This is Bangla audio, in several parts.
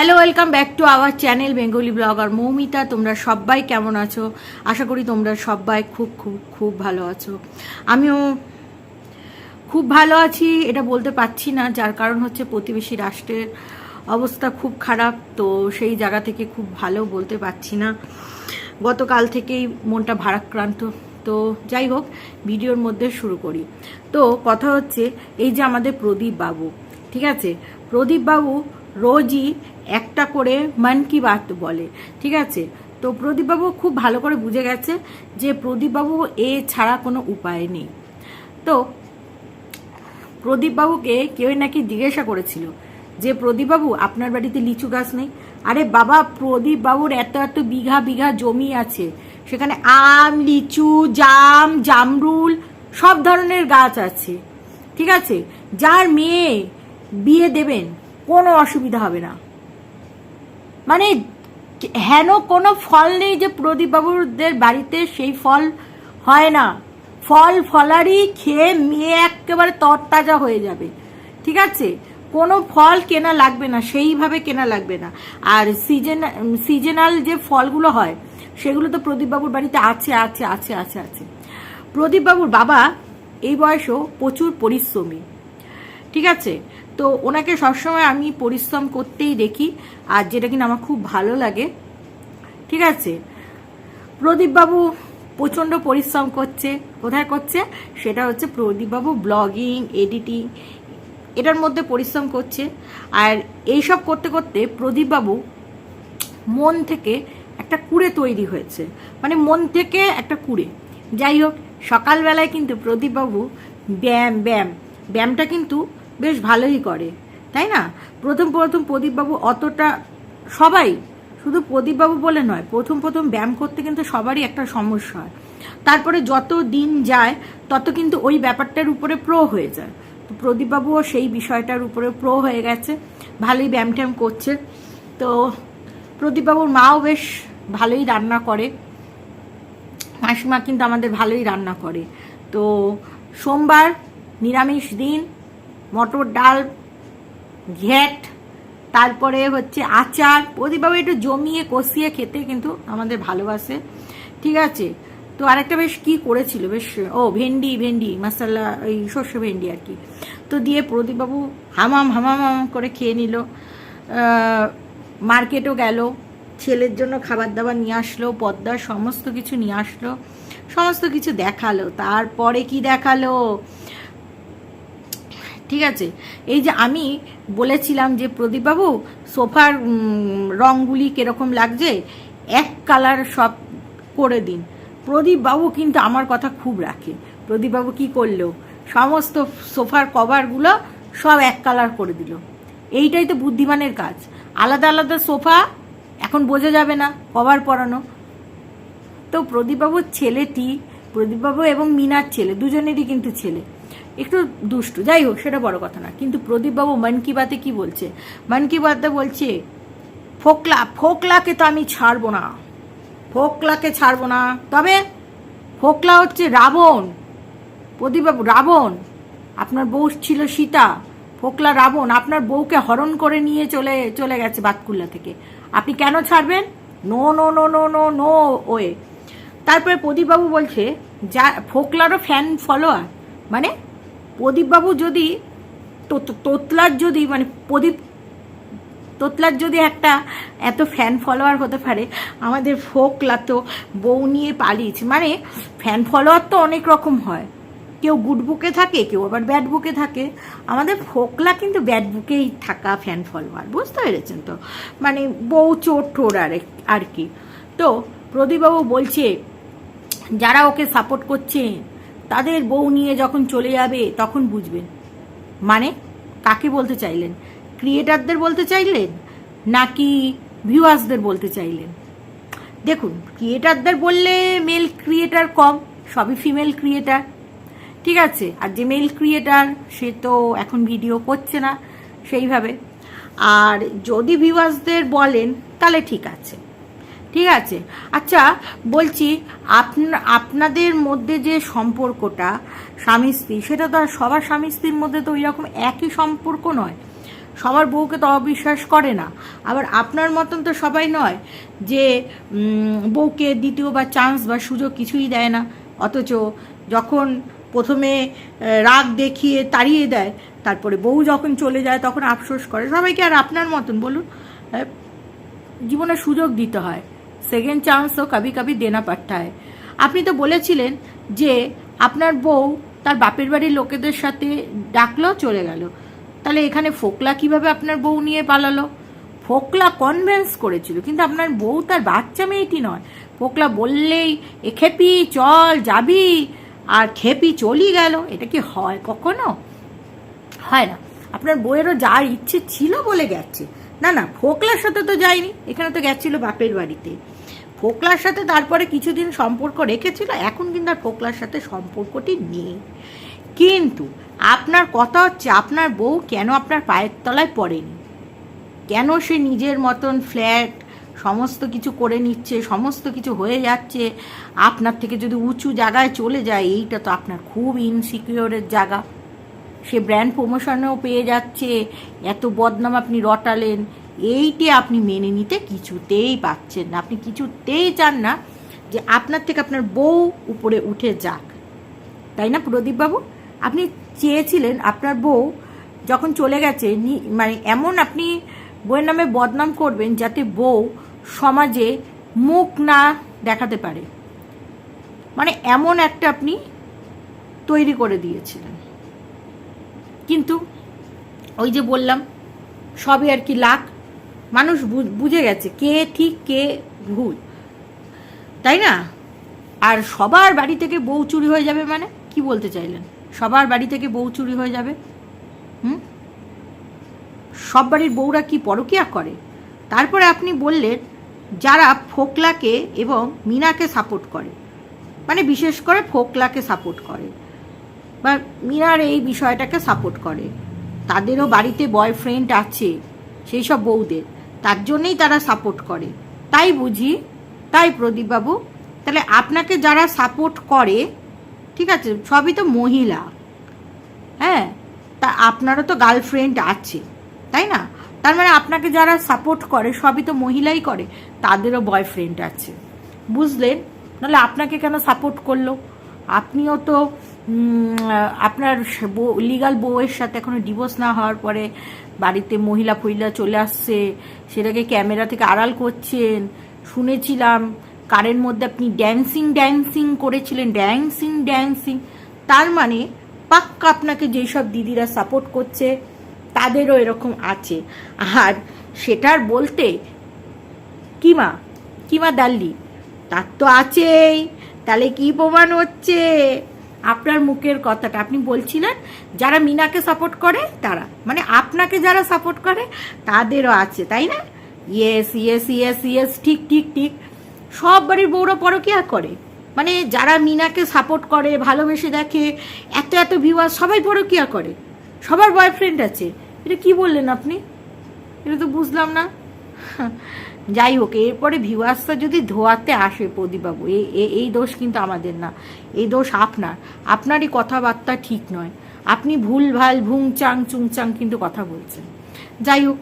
Hello welcome back to our channel Bengali blogger Moumita তোমরা সবাই কেমন আছো? আশা করি তোমরা সবাই খুব খুব খুব ভালো আছো। আমিও খুব ভালো আছি, এটা বলতে পারছি না, যার কারণ হচ্ছে প্রতিবেশী রাষ্ট্রের অবস্থা খুব খারাপ, তো সেই জায়গা থেকে খুব ভালো বলতে পারছি না। গতকাল থেকেই মনটা ভারাক্রান্ত, তো যাই হোক, ভিডিওর মধ্যে শুরু করি। তো কথা হচ্ছে, এই যে আমাদের প্রদীপ বাবু ঠিক আছে? প্রদীপ বাবু রোজই একটা করে মন কি বাত বলে, ঠিক আছে? তো প্রদীপবাবু খুব ভালো করে বুঝে গেছে যে প্রদীপবাবু এ ছাড়া কোনো উপায় নেই। তো প্রদীপবাবুকে কেউ নাকি জিজ্ঞাসা করেছিল যে, প্রদীপবাবু, আপনার বাড়িতে লিচু গাছ নেই? আরে বাবা, প্রদীপবাবুর এত এত বিঘা বিঘা জমি আছে। সেখানে আম, লিচু, জাম, জামরুল, সব ধরনের গাছ আছে। ঠিক আছে? যার মেয়ে বিয়ে দেবেন, কোনো অসুবিধা হবে না। মানে হেন কোনো ফল নেই যে প্রদীপবাবুদের বাড়িতে সেই ফল হয় না। ফল ফলারই খেয়ে মেয়ে একেবারে তরতাজা হয়ে যাবে। ঠিক আছে? কোনো ফল কেনা লাগবে না, সেইভাবে কেনা লাগবে না। আর সিজন সিজনাল যে ফলগুলো হয়, সেগুলো তো প্রদীপবাবুর বাড়িতে আছে আছে আছে আছে আছে। প্রদীপবাবুর বাবা এই বয়সেও প্রচুর পরিশ্রমী। ঠিক আছে? তো ওনাকে সবসময় আমি পরিশ্রম করতেই দেখি, আর যেটা কিনা আমার খুব ভালো লাগে। ঠিক আছে? প্রদীপবাবু প্রচণ্ড পরিশ্রম করছে। কোথায় করছে? সেটা হচ্ছে প্রদীপবাবু ব্লগিং, এডিটিং, এটার মধ্যে পরিশ্রম করছে। আর এইসব করতে করতে প্রদীপবাবু মন থেকে একটা কুড়ে তৈরি হয়েছে। মানে মন থেকে একটা কুড়ে। যাই হোক, সকালবেলায় কিন্তু প্রদীপবাবু ব্যায়াম ব্যায়াম। ব্যায়ামটা কিন্তু বেশ ভালোই করে, তাই না? প্রথম প্রথম প্রদীপবাবু অতটা, সবাই শুধু প্রদীপবাবু বলে নয়, প্রথম প্রথম ব্যায়াম করতে কিন্তু সবারই একটা সমস্যা হয়। তারপরে যত দিন যায়, তত কিন্তু ওই ব্যাপারটার উপরে প্রো হয়ে যায়। তো প্রদীপবাবুও সেই বিষয়টার উপরে প্রো হয়ে গেছে, ভালোই ব্যায়াম ট্যাম করছে। তো প্রদীপবাবুর মাও বেশ ভালোই রান্না করে। মাসিমা কিন্তু আমাদের ভালোই রান্না করে। তো সোমবার নিরামিষ দিন মটর ডাল, ঘ্যাট, তারপরে হচ্ছে আচার। প্রদীপবাবু একটু জমিয়ে কষিয়ে খেতে কিন্তু আমাদের ভালোবাসে। ঠিক আছে? তো আরেকটা বেশ কি করেছিল? বেশ, ও, ভেন্ডি ভেন্ডি, মশলা এই শস্য ভেন্ডি আর কি। তো দিয়ে প্রদীপবাবু হামাম হামাম হামাম করে খেয়ে নিল। মার্কেটও গেল। ছেলের জন্য খাবার দাবার নিয়ে আসলো, পদ্মার সমস্ত কিছু নিয়ে আসলো, সমস্ত কিছু দেখাল। তারপরে কি দেখাল? ঠিক আছে? এই যে আমি বলেছিলাম যে, প্রদীপবাবু, সোফার রঙগুলি কীরকম লাগছে? এক কালার সব করে দিন। প্রদীপবাবু কিন্তু আমার কথা খুব রাখে। প্রদীপবাবু কি করল? সমস্ত সোফার কভারগুলো সব এক কালার করে দিল। এইটাই তো বুদ্ধিমানের কাজ। আলাদা আলাদা সোফা, এখন বোঝা যাবে না, কভার পরানো। তো প্রদীপবাবুর ছেলেটি, প্রদীপবাবু এবং মিনার ছেলে, দুজনেরই কিন্তু ছেলে। একটু দুষ্টু, যাই হোক, সেটা বড় কথা না। কিন্তু প্রদীপবাবু মন কি বাতে কি বলছে? মন কি বাতে বলছে, ফোকলা, ফোকলাকে তো আমি ছাড়বো না। ফোকলাকে ছাড়বো না। তবে ফোকলা হচ্ছে রাবণ। প্রদীপবাবু, রাবণ। আপনার বউ ছিল সীতা। ফোকলা, রাবণ, আপনার বউকে হরণ করে নিয়ে চলে চলে গেছে বাতকুল্লা থেকে। আপনি কেন ছাড়বেন? No no no no no no, way. তারপরে প্রদীপবাবু বলছে, যা, ফোকলারও ফ্যান ফলোয়ার মানে প্রদীপবাবু যদি তোতলার যদি মানে প্রদীপ, তোতলার যদি একটা এত ফ্যান ফলোয়ার হতে পারে, আমাদের ফোকলা তো বউ নিয়ে পালিয়েছে। মানে ফ্যান ফলোয়ার তো অনেক রকম হয়। কেউ গুড বুকে থাকে, কেউ আবার ব্যাড বুকে থাকে। আমাদের ফোকলা কিন্তু ব্যাড বুকেই থাকা ফ্যান ফলোয়ার বুঝতে পেরেছেন তো? মানে বউ চোর টোর আর আর কি। তো প্রদীপবাবু বলছে, যারা ওকে সাপোর্ট করছে তাদের বউ নিয়ে যখন চলে যাবে, তখন বুঝবেন। মানে কাকে বলতে চাইলেন? ক্রিয়েটারদের বলতে চাইলেন? নাকি ভিউয়ার্সদের বলতে চাইলেন? দেখুন ক্রিয়েটারদের বললে মেল ক্রিয়েটার কম, সবই ফিমেল ক্রিয়েটার ঠিক আছে, আর যে মেল ক্রিয়েটার সে তো এখন ভিডিও করছে না, সেইভাবে। আর যদি ভিউয়ার্সদের বলেন, তাহলে ঠিক আছে। ঠিক আছে? আচ্ছা বলছি, আপনা, আপনাদের মধ্যে যে সম্পর্কটা স্বামী স্ত্রী, সেটা তো আর সবার স্বামী স্ত্রীর মধ্যে তো ওই রকম একই সম্পর্ক নয়। সবার বউকে তো অবিশ্বাস করে না। আবার আপনার মতন তো সবাই নয় যে বউকে দ্বিতীয়বার চান্স বা সুযোগ কিছুই দেয় না। অথচ যখন প্রথমে রাগ দেখিয়ে তাড়িয়ে দেয়, তারপরে বউ যখন চলে যায় তখন আফসোস করে। সবাইকে আর আপনার মতন, বলুন। জীবনে সুযোগ দিতে হয়। সেকেন্ড চান্সও কাবি কবি দেনা পাঠা হয় আপনি তো বলেছিলেন যে আপনার বউ তার বাপের বাড়ির লোকেদের সাথে ডাকলো চলে গেল। তাহলে এখানে ফোকলা কীভাবে আপনার বউ নিয়ে পালালো? ফোকলা কনভেন্স করেছিল, কিন্তু আপনার বউ তার বাচ্চা মেয়েটি নয়। ফোকলা বললেই এ খেপি চল, যাবি। আর খেপি চলি গেল। এটা কি হয় কখনো? হয় না। আপনার বইয়েরও যার ইচ্ছে ছিল বলে গেছে। না না, ফোকলার সাথে তো যায়নি। এখানে তো গেছিল বাপের বাড়িতে। ফোকলার সাথে তারপরে কিছুদিন সম্পর্ক রেখেছিল, এখন কিন্তু আর ফোকলার সাথে সম্পর্কটি নেই। কিন্তু আপনার কথা হচ্ছে, আপনার বউ কেন আপনার পায়ের তলায় পড়েনি? কেন সে নিজের মতন ফ্ল্যাট, সমস্ত কিছু করে নিচ্ছে, সমস্ত কিছু হয়ে যাচ্ছে, আপনার থেকে যদি উঁচু জায়গায় চলে যায়, এইটা তো আপনার খুব ইনসিকিওরের জায়গা। সে ব্র্যান্ড প্রমোশনেও পেয়ে যাচ্ছে, এত বদনাম আপনি রটালেন, এইটি আপনি মেনে নিতে কিছুতেই পাচ্ছেন না। আপনি কিছুতেই চান না যে আপনার থেকে আপনার বউ উপরে উঠে যাক। তাই না প্রদীপবাবু? আপনি চেয়েছিলেন আপনার বউ যখন চলে গেছে মানে এমন আপনি বউয়ের নামে বদনাম করবেন যাতে বউ সমাজে মুখ না দেখাতে পারে। মানে এমন একটা আপনি তৈরি করে দিয়েছিলেন। কিন্তু ওই যে বললাম, সবই আর কি লাখ। মানুষ বুঝে গেছে কে ঠিক, কে ভুল। তাই না? আর সবার বাড়ি থেকে বউ চুরি হয়ে যাবে মানে? কি বলতে চাইলেন? সবার বাড়ি থেকে বউ চুরি হয়ে যাবে? হুম? সব বাড়ির বউরা কি পরকিয়া করে? তারপরে আপনি বললেন, যারা ফোকলাকে এবং মিনাকে সাপোর্ট করে। মানে বিশেষ করে ফোকলাকে সাপোর্ট করে। বা মিনার এই বিষয়টাকে সাপোর্ট করে। তাদেরও বাড়িতে বয়ফ্রেন্ড আছে, সেই সব বউদের। তার জন্যই তারা সাপোর্ট করে। তাই বুঝি, তাই প্রদীপবাবু। তাহলে আপনাকে যারা সাপোর্ট করে, ঠিক আছে, সবই তো মহিলা। হ্যাঁ তা আপনারও তো গার্লফ্রেন্ড আছে, তাই না? তার মানে আপনাকে যারা সাপোর্ট করে, সবই তো মহিলাই করে, তাদেরও বয়ফ্রেন্ড আছে। বুঝলেন? নাহলে আপনাকে কেন সাপোর্ট করল? আপনিও তো আপনার লিগাল বউয়ের সাথে এখনও ডিভোর্স না হওয়ার পরে বাড়িতে মহিলা ফহিলা চলে আসছে, সেটাকে ক্যামেরা থেকে আড়াল করছেন, শুনেছিলাম, কারের মধ্যে আপনি ড্যান্সিং ড্যান্সিং করেছিলেন ড্যান্সিং ড্যান্সিং তার মানে পাক্কা আপনাকে যেই সব দিদিরা সাপোর্ট করছে, তাদেরও এরকম আছে। আর সেটার বলতে, কিমা কিমা দাল্লি, তার তো আছেই, তাহলে কি প্রমাণ হচ্ছে? আপনার মুখের কথাটা। আপনি বলছিলেন, যারা মিনাকে সাপোর্ট করে, তারা। মানে আপনাকে যারা সাপোর্ট করে, তাদেরও আছে, তাই না? ইয়েস ইয়েস ইয়েস ইয়েস ঠিক ঠিক ঠিক। সব বাড়ির বউরা পরকিয়া করে। মানে যারা মিনাকে সাপোর্ট করে, ভালোবেসে দেখে, এত এত ভিউয়ার সবাই পরকিয়া করে। সবার বয়ফ্রেন্ড আছে। এটা কি বললেন আপনি? এটা তো বুঝলাম না। যাই হোক, এরপরে ভিউয়ার্সটা যদি ধোয়াতে আসে প্রদীপবাবু এই দোষ কিন্তু আমাদের না, এই দোষ আপনার, আপনারই কথাবার্তা ঠিক নয়, আপনি ভুল ভালো ভুং ভুংচাং চুংচাং কিন্তু কথা বলছেন। যাই হোক,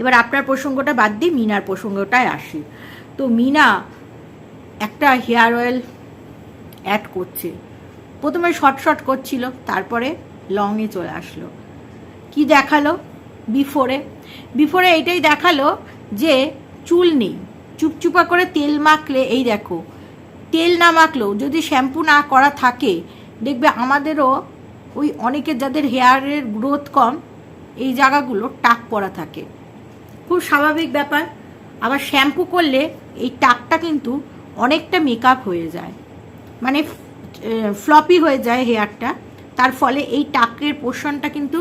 এবার আপনার প্রসঙ্গটা বাদ দিয়ে মিনার প্রসঙ্গটায় আসি। তো মিনা একটা হেয়ার অয়েল অ্যাড করছে। প্রথমে শর্ট শর্ট করছিল, তারপরে লংয়ে চলে আসলো। কি দেখাল? বিফোরে বিফোরে এইটাই দেখাল যে চুল নেই। চুপচুপা করে তেল মাখলে, এই দেখো, তেল না মাখলেও যদি শ্যাম্পু না করা থাকে, দেখবে আমাদেরও ওই অনেকের যাদের হেয়ারের গ্রোথ কম, এই জায়গাগুলো টাক পড়া থাকে। খুব স্বাভাবিক ব্যাপার। আবার শ্যাম্পু করলে এই টাকটা কিন্তু অনেকটা মেকআপ হয়ে যায়। মানে ফ্লপি হয়ে যায় হেয়ারটা। তার ফলে এই টাকের পোর্শনটা কিন্তু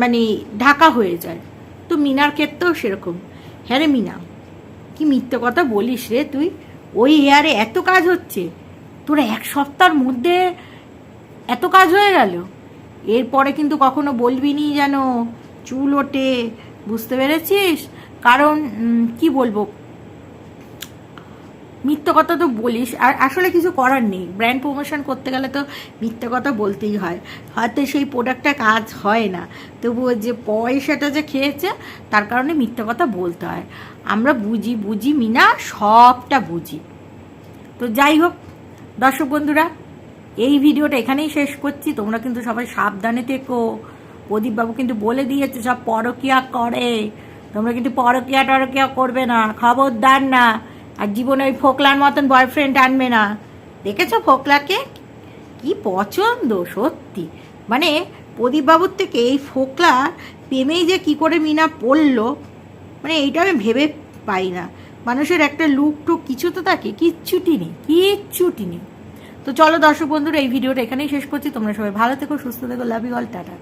মানে ঢাকা হয়ে যায়। তো মিনার ক্ষেত্রেও সেরকম। হ্যাঁ রে মিনা, কি মিথ্যে কথা বলিস রে তুই? ওই হেয়ারে এত কাজ হচ্ছে, তোর এক সপ্তাহের মধ্যে এত কাজ হয়ে গেল। এরপরে কিন্তু কখনো বলবি নি যেন চুল ওটে বুঝতে পেরেছিস? কারণ কি বলব মিথ্যে কথা তো বলিস, আর আসলে কিছু করার নেই। ব্র্যান্ড প্রমোশন করতে গেলে তো মিথ্যে কথা বলতেই হয়। হয়তো সেই প্রোডাক্টটা কাজ হয় না। তবুও যে পয়সাটা যে খেয়েছে, তার কারণে মিথ্যে কথা বলতে হয়। আমরা বুঝি বুঝি মিনা, সবটা বুঝি। তো যাই হোক, দর্শক বন্ধুরা, এই ভিডিওটা এখানেই শেষ করছি। তোমরা কিন্তু সবাই সাবধানে থেকো। প্রদীপবাবু কিন্তু বলে দিয়েছে, সব পরকিয়া করে। তোমরা কিন্তু পরকিয়া টরকিয়া করবে না, খবরদার না। আর জীবনে ওই ফোকলার মতন বয়ফ্রেন্ড আনবে না। দেখেছ ফোকলাকে? কি পছন্দ, সত্যি। মানে প্রদীপবাবুর থেকে এই ফোকলা প্রেমেই যে কি করে মিনা পড়ল মানে এইটা আমি ভেবে পাই না। মানুষের একটা লুক টুক কিছু তো থাকে, কিচ্ছুটি নেই কিচ্ছুটি নেই। তো চলো দর্শক বন্ধুরা, এই ভিডিওটা এখানেই শেষ করছি। তোমরা সবাই ভালো থেকো, সুস্থ থেকো লাভ ইউ অল টাটা।